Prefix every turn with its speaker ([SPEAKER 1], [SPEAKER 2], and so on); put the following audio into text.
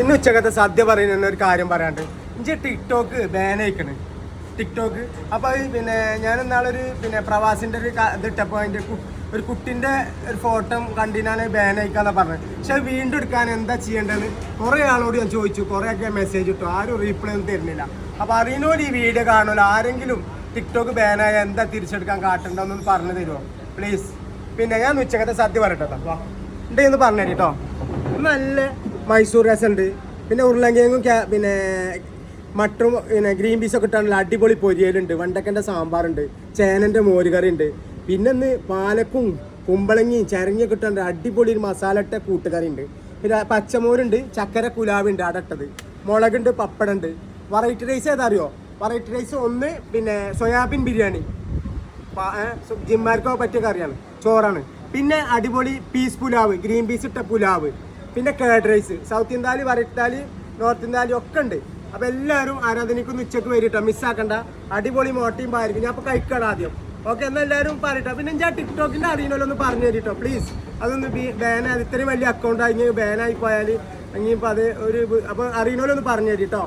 [SPEAKER 1] ഇന്ന് ഉച്ചക്കത്തെ സദ്യ പറയുന്ന ഒരു കാര്യം പറയാണ്ട് ഇഞ്ചി ടിക്ടോക്ക് ബാൻ ടിക്ടോക്ക് അപ്പോൾ പിന്നെ ഞാൻ ഇന്നാളൊരു പിന്നെ പ്രവാസിന്റെ ഒരു ക- ഇത് ഇട്ടപ്പോൾ അതിന്റെ ഒരു കുട്ടിന്റെ ഒരു ഫോട്ടോ കണ്ടിനാണ് ബാൻ പറഞ്ഞത്. പക്ഷെ വീണ്ടും എടുക്കാൻ എന്താ ചെയ്യേണ്ടതെന്ന് കുറേ ആളോട് ഞാൻ ചോദിച്ചു. കുറെ ഒക്കെ മെസ്സേജ് ഇട്ടു. ആരും റീപ്ലൈ ഒന്നും തരുന്നില്ല. അപ്പോൾ അറിയുന്നോട് ഈ വീഡിയോ കാണുമല്ലോ ആരെങ്കിലും ടിക്ടോക്ക് ബാനായ എന്താ തിരിച്ചെടുക്കാൻ കാട്ടണ്ടെന്നൊന്ന് പറഞ്ഞു തരുമോ പ്ലീസ് പിന്നെ ഞാൻ ഉച്ചക്കത്തെ സദ്യ പറയട്ടെ കേട്ടോ വാ. പറഞ്ഞു കേട്ടോ നല്ല മൈസൂർ രസം ഉണ്ട് പിന്നെ ഉരുളങ്കിഴങ്ങും പിന്നെ മട്ടും പിന്നെ ഗ്രീൻ പീസ് ഒക്കെ ഇട്ടാണല്ലോ അടിപൊളി പൊരിയലുണ്ട്. വണ്ടക്കന്റെ സാമ്പാറുണ്ട്. ചേനന്റെ മോരുകറി ഉണ്ട് പിന്നെ ഇന്ന് പാലക്കും കുമ്പളങ്ങിയും ചരങ്ങിയൊക്കെ ഇട്ടുണ്ട് അടിപൊളി ഒരു മസാല ഇട്ട കൂട്ടുകറി ഉണ്ട് പിന്നെ പച്ചമോരുണ്ട് ചക്കര കുലാവുണ്ട് അടട്ടത് മുളകുണ്ട് പപ്പടുണ്ട് വെറൈറ്റി റൈസ് ഏതാ അറിയോ വെറൈറ്റി റൈസ് ഒന്ന് പിന്നെ സോയാബീൻ ബിരിയാണി. ജിമ്മാർക്കോ പറ്റിയ കറിയാണ്. ചോറാണ്. പിന്നെ അടിപൊളി പീസ് പുലാവ് ഗ്രീൻ പീസ് ഇട്ട പുലാവ്. പിന്നെ കേഡ് റൈസ് സൗത്ത് ഇന്ത്യാലി വരട്ടാലി നോർത്ത് ഇന്ത്യാലി ഒക്കെ ഉണ്ട്. അപ്പൊ എല്ലാവരും ആരാധനയ്ക്കൊന്ന് ഉച്ചയ്ക്ക് വരിട്ടോ മിസ്സാക്കണ്ട അടിപൊളി മോട്ടയും പായിരിക്കും. ഞാൻ അപ്പൊ കഴിക്കണം ആദ്യം. ഓക്കെ എന്നാൽ എല്ലാവരും പറയട്ടോ. പിന്നെ ഞാൻ ടിക്ടോക്കിന്റെ അറിയണമല്ലോ ഒന്ന് പറഞ്ഞു തരിട്ടോ പ്ലീസ് അതൊന്ന് ബാൻ ഇത്രയും വലിയ അക്കൗണ്ട് ആയി ബാനായി പോയാൽ ഇനിയിപ്പോൾ അത് ഒരു അപ്പോൾ അറിയണമല്ലോ ഒന്ന് പറഞ്ഞു തരിട്ടോ.